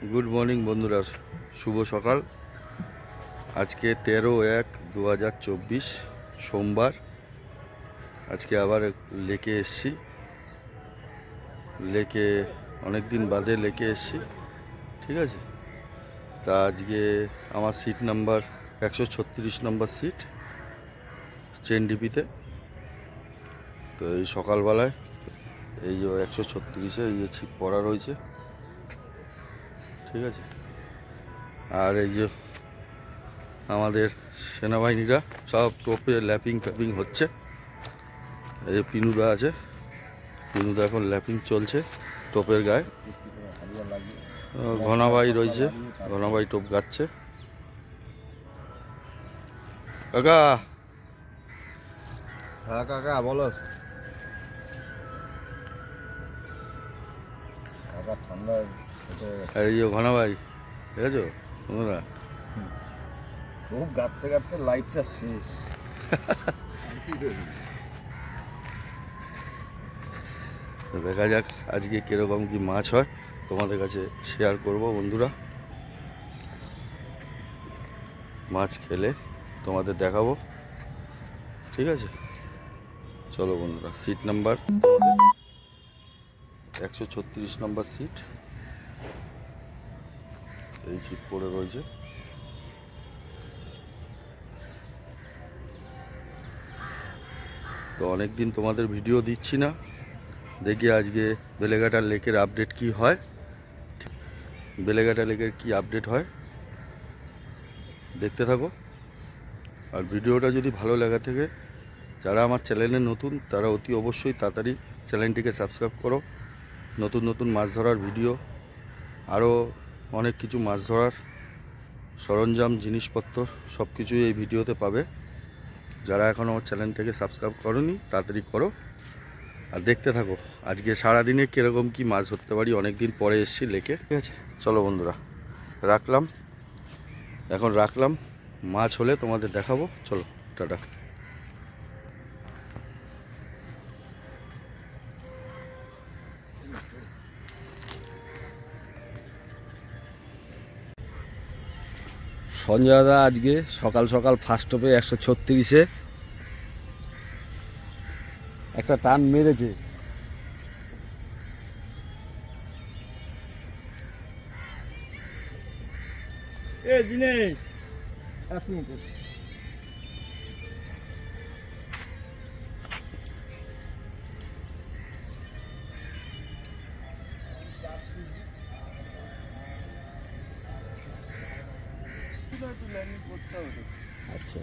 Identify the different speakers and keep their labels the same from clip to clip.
Speaker 1: Good morning বন্ধুরা। শুভ সকাল। আজকে তেরো এক দু সোমবার। আজকে আবার লেকে এসছি। লেকে অনেক দিন বাদে লেকে এসছি। ঠিক আছে? তা আজকে আমার সিট নাম্বার একশো ছত্রিশ নম্বর সিট চেনডিপিতে তো। এই সকালবেলায় এই যে একশো ছত্রিশে এই যে ছিট পড়া রয়েছে। ঠিক আছে। আর এই যে আমাদের সেনাবাহিনীরা সব টোপে ল্যাপিং ফ্যাপিং হচ্ছে। এই যে পিনুদা আছে। পিনুদা এখন ল্যাপিং চলছে টোপের গায়ে। ঘনাবাই রয়েছে। ঘনাবাই টোপ গাচ্ছে। কাকা!
Speaker 2: হ্যাঁ কাকা বলো। কাকা ঠান্ডা
Speaker 1: এই যে ঘনাবাই ঠিক আছে বন্ধুরা।
Speaker 2: খুব গাঁটতে গাঁটতে লাইটটা শেষ।
Speaker 1: দেখা যাক আজকে কীরকম কি মাছ হয়। তোমাদের কাছে শেয়ার করব বন্ধুরা। মাছ খেলে তোমাদের দেখাবো। ঠিক আছে? চলো বন্ধুরা সিট নাম্বার একশো ছত্রিশ নম্বর সিট এই সিট পড়ে রয়েছে। তো অনেক দিন তোমাদের ভিডিও দিচ্ছি না। দেখি আজকে বেলেঘাটা লেকের আপডেট কি হয়। বেলেঘাটা লেকের কি আপডেট হয়। দেখতে থাকো। আর ভিডিওটা যদি ভালো লাগা থেকে, যারা আমার চ্যানেলে নতুন, তারা অতি অবশ্যই তাড়াতাড়ি চ্যানেলটিকে সাবস্ক্রাইব করো। নতুন নতুন মাছ ধরার ভিডিও আরও অনেক কিছু মাছ ধরার সরঞ্জাম জিনিসপত্র সব কিছুই এই ভিডিওতে পাবে। যারা এখনও আমার চ্যানেলটাকে সাবস্ক্রাইব করনি তাড়াতাড়ি করো আর দেখতে থাকো। আজকে সারাদিনে কীরকম কি মাছ ধরতে পারি অনেক দিন পরে এসেছি লেকে। ঠিক আছে। চলো বন্ধুরা রাখলাম। এখন রাখলাম মাছ হলে তোমাদের দেখাবো। চলো টাটা।
Speaker 3: সঞ্জয় দা আজকে সকাল সকাল ফার্স্ট টপে একশো ছত্রিশে একটা টান মেরেছে।
Speaker 2: এ দিনেশ এক মিনিট।
Speaker 3: আচ্ছা।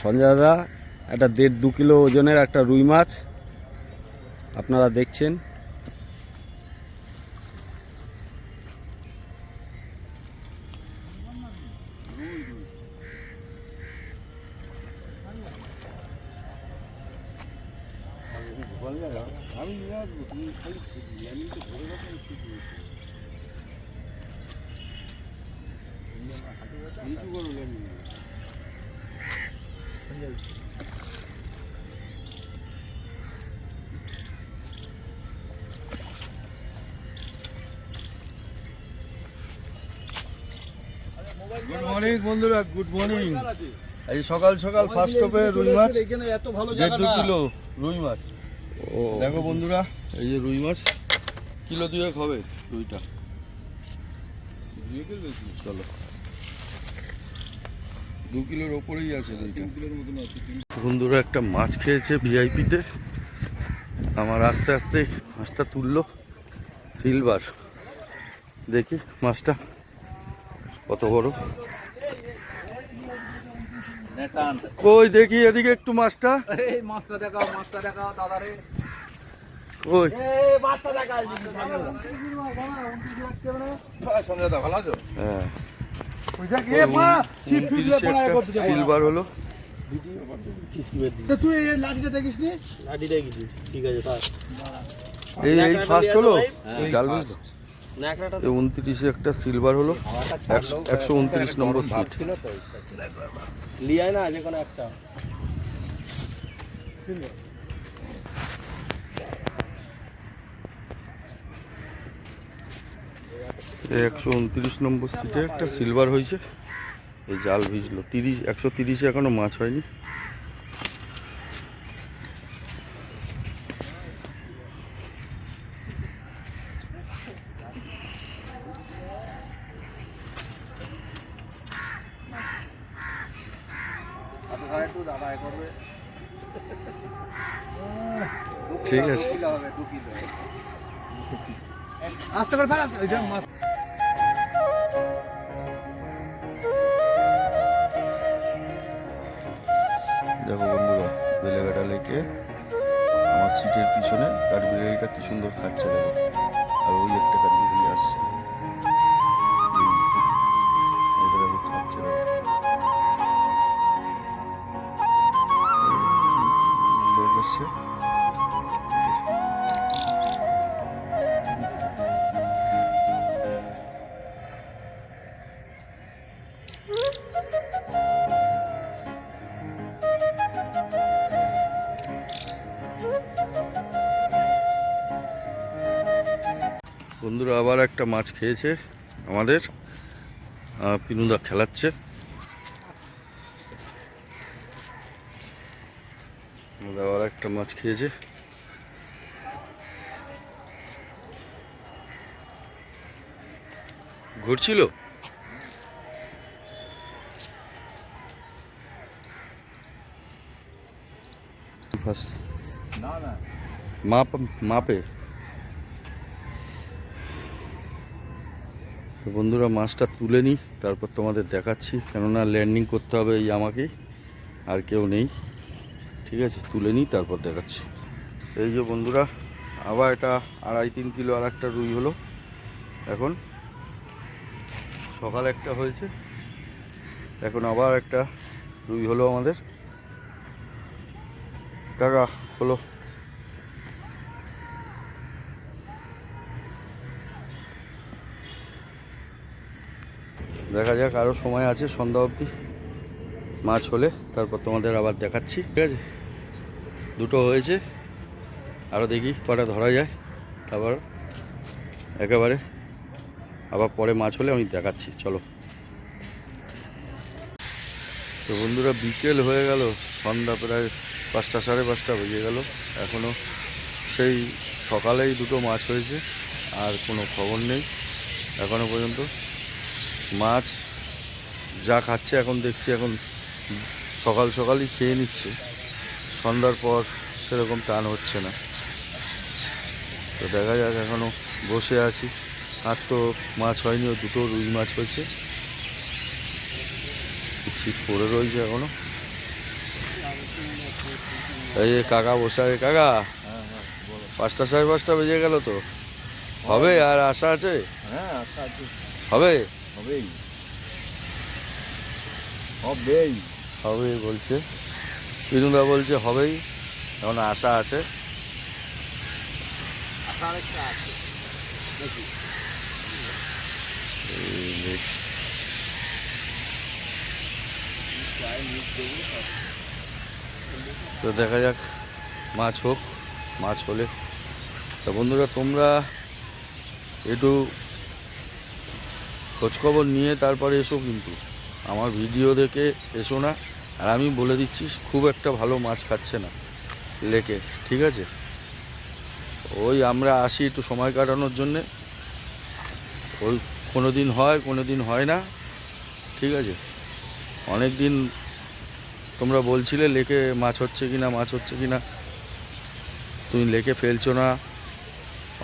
Speaker 3: সঞ্জয় দা একটা দেড় দু কিলো ওজনের একটা রুই মাছ আপনারা দেখছেন।
Speaker 1: গুড মর্নিং বন্ধুরা গুড মর্নিং এই সকাল সকাল ফার্স্ট টপে রুই মাছ।
Speaker 2: এত ভালো
Speaker 1: দেড় কিলো রুই মাছ।
Speaker 3: ও।
Speaker 1: দেখো বন্ধুরা এই যে রুই মাছ কিলো দুয়েক হবে রুইটা। চলো। দু কিলোর ওপরেই আছে বন্ধুরা একটা মাছ খেয়েছে ভিআইপিতে। আমার আস্তে আস্তে মাছটা তুললো সিলভার। দেখি মাছটা কত বড়। কই দেখি এদিকে একটু মাছটা।
Speaker 3: মাছটা দেখাও মাছটা দেখাও দাদারে
Speaker 1: কই?
Speaker 2: ভালো আছো
Speaker 1: হ্যাঁ। সিলভার হলো।
Speaker 2: তা তুই এই লাঠিটা দেখিস নি?
Speaker 1: এই এই ফার্স্ট হলো? জাল উনত্রিশে একটা সিলভার হলো। একশো- একশো উনত্রিশ নম্বর সিট একশো উনত্রিশ নম্বর সিটে একটা সিলভার হয়েছে। এই জাল ভিজলো। তিরিশ, একশো তিরিশে এখনও মাছ হয়নি। ঠিক আছে।
Speaker 2: আস্তে করে ফেলা
Speaker 1: দেখো বন্ধুরা বেলেঘাটা লেকে আমার সিটের পিছনে কাঠবিড়ালিটা কি সুন্দর খাচ্ছে দেখো। আর ওই একটা কাঠবিড়ালি আসছে। এই, এটা দেখো। বন্ধুরা আবার একটা মাছ খেয়েছে আমাদের। পিনুদা খেলাচ্ছে। আবার একটা মাছ খেয়েছে। ঘুরছিল? ফার্স্ট
Speaker 2: না না
Speaker 1: মাপ মাপে। তো বন্ধুরা, মাছটা তুলে নিই, তারপর তোমাদের দেখাচ্ছি। কেননা ল্যান্ডিং করতে হবে এই আমাকেই, আর কেউ নেই। ঠিক আছে, তুলে নিই, তারপর দেখাচ্ছি। এই যে বন্ধুরা, আবার এটা আড়াই তিন কিলো আর একটা রুই হলো। এখন সকাল একটা হয়েছে, এখন আবার একটা রুই হলো আমাদের। টাকা হলো দেখা যাক আরও সময় আছে সন্ধ্যা অবধি। মাছ হলে, তারপর তোমাদের আবার দেখাচ্ছি, ঠিক আছে? দুটো হয়েছে আরও দেখি কটা ধরা যায়। তারপর একেবারে, আবার পরে মাছ হলে আমি দেখাচ্ছি, চলো। তো বন্ধুরা, বিকেল হয়ে গেল, সন্ধ্যা প্রায় পাঁচটা সাড়ে পাঁচটা বেজে গেল। এখনও সেই সকালেই দুটো মাছ হয়েছে, আর কোনো খবর নেই। এখনও পর্যন্ত মাছ যা খাচ্ছে এখন দেখছি এখন সকাল সকালই খেয়ে নিচ্ছে। সন্ধ্যার পর সেরকম টান হচ্ছে না। তো দেখা যাক এখনও বসে আছি। আর তো মাছ হয়নি ও দুটো রুই মাছ হয়েছে। ঠিক পড়ে রয়েছে এখনও এই যে কাকা বসে আছে কাকা? পাঁচটা সাড়ে পাঁচটা বেজে গেল তো। হবে আর আশা আছে?
Speaker 2: হ্যাঁ আছে।
Speaker 1: হবে?
Speaker 2: হবেই। হবেই।
Speaker 1: হবে বলছে। বিনুদা বলছে হবেই। এখন আশা আছে। তো দেখা যাক মাছ হোক মাছ হলে। তা বন্ধুরা তোমরা একটু খোঁজখবর নিয়ে তারপরে এসো কিন্তু। আমার ভিডিও দেখে এসো না। আর আমি বলে দিচ্ছি, খুব একটা ভালো মাছ খাচ্ছে না লেকে, ঠিক আছে? ওই আমরা আসি একটু সময় কাটানোর জন্যে। ওই কোনো দিন হয় কোনো দিন হয় না, ঠিক আছে? অনেক দিন তোমরা বলছিলে লেকে মাছ হচ্ছে কি না মাছ হচ্ছে কি না তুমি লেকে ফেলছো না।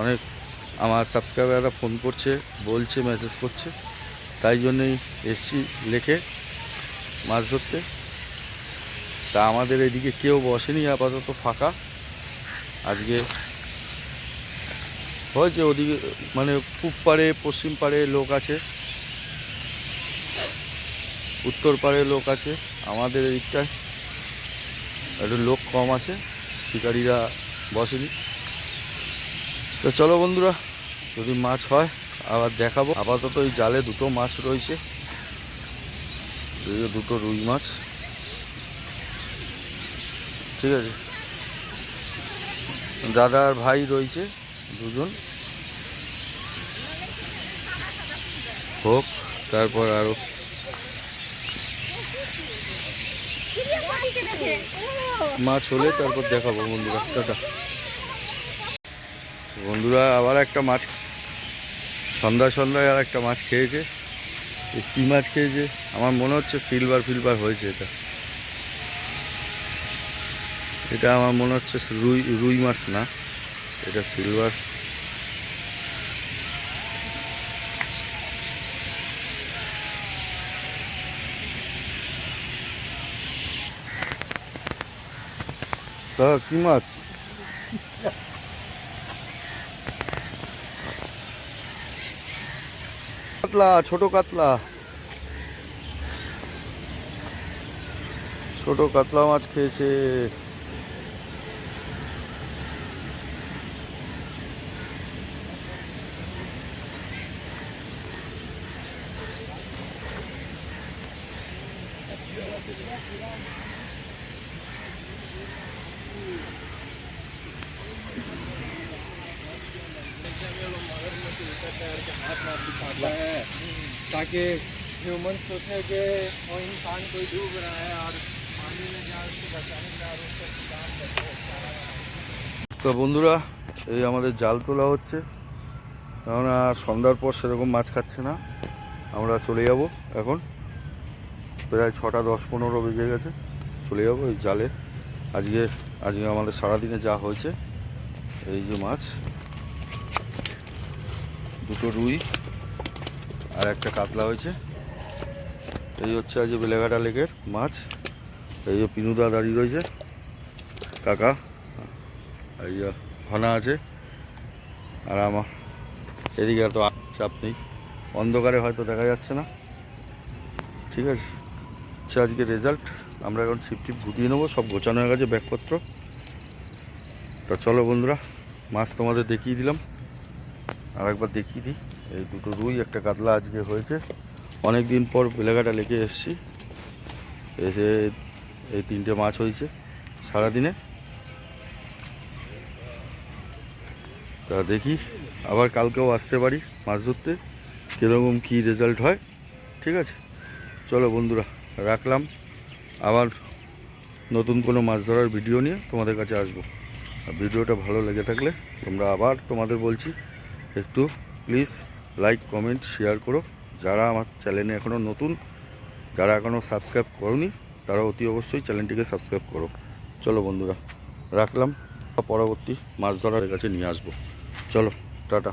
Speaker 1: অনেক আমার সাবস্ক্রাইবাররা ফোন করছে, বলছে মেসেজ করছে। তাই জন্যই এসছি লেকে মাছ ধরতে। তা আমাদের এদিকে কেউ বসেনি, আপাতত ফাঁকা। আজকে হয়েছে ওদিকে মানে পূব পাড়ে, পশ্চিম পাড়ে লোক আছে। উত্তর পাড়ে লোক আছে, আমাদের এদিকটায় একটু লোক কম আছে, শিকারীরা বসেনি। তো চলো বন্ধুরা, যদি মাছ হয় আবার দেখাবো। আপাতত ওই জালে দুটো মাছ রয়েছে। দুটো রুই মাছ। ঠিক আছে। দাদা আর ভাই রয়েছে দুজন। হোক, তারপর আরও। মাছ হলে তারপর দেখাবো বন্ধুরা। বন্ধুরা, আবার একটা মাছ সন্ধ্যা সন্ধ্যায় আর একটা মাছ খেয়েছে। কী মাছ খেয়েছে? আমার মনে হচ্ছে সিলভার ফিলভার হয়েছে এটা। এটা আমার মনে হচ্ছে রুই রুই মাছ না। এটা সিলভার তা কি মাছ? কাতলা ছোট কাতলা। ছোট কাতলা মাছ খেয়েছে।
Speaker 2: ताकि ह्यूमन सोचे कि वो इंसान कोई डूब रहा है और पानी में जा उसको बचाने का और उसको काम करते हैं
Speaker 1: তো বন্ধুরা এই আমাদের জাল তোলা হচ্ছে কেননা সন্ধ্যার পর সেরকম মাছ খাচ্ছে না আমরা চলে যাব এখন প্রায় ছটা দশ পনেরো বেজে গেছে চলে যাব এই জালে আজকে আজকে আমাদের সারাদিনে যা হয়েছে এই যে মাছ দুটো রুই আর একটা কাতলা হয়েছে। এই হচ্ছে আজ বেলেঘাটা লেকের মাছ। এই যে পিনুদা দাঁড়িয়ে রয়েছে। কাকা, এই যে ঘনা আছে। আর আমার এদিকে এত চাপ নেই। অন্ধকারে হয়তো দেখা যাচ্ছে না। ঠিক আছে। হচ্ছে আজকে রেজাল্ট আমরা এখন ছিপ টিপ গুটিয়ে নেব। সব গোছানো হয়ে গেছে ব্যাগপত্র। তা চলো বন্ধুরা, মাছ তোমাদের দেখিয়ে দিলাম। আর একবার দেখিয়ে দিই। এই দুটো রুই, একটা কাতলা আজকে হয়েছে। অনেক দিন পর বেলেঘাটা লেগে এসেছি। এসে এই তিনটে মাছ হয়েছে সারাদিনে। তা দেখি, আবার কালকেও আসতে পারি মাছ ধরতে। কীরকম কী রেজাল্ট হয়, ঠিক আছে? চলো বন্ধুরা, রাখলাম। আবার নতুন কোনো মাছ ধরার ভিডিও নিয়ে তোমাদের কাছে আসব। ভিডিওটা ভালো লেগে থাকলে তোমরা আবার তোমাদের বলছি, একটু প্লিজ লাইক কমেন্ট শেয়ার করো। যারা আমার চ্যানেলে এখনও নতুন, যারা এখনও সাবস্ক্রাইব করনি, তারা অতি অবশ্যই চ্যানেলটিকে সাবস্ক্রাইব করো। চলো বন্ধুরা, রাখলাম। পরবর্তী মাছ ধরার কাছে নিয়ে আসব। চলো, টাটা।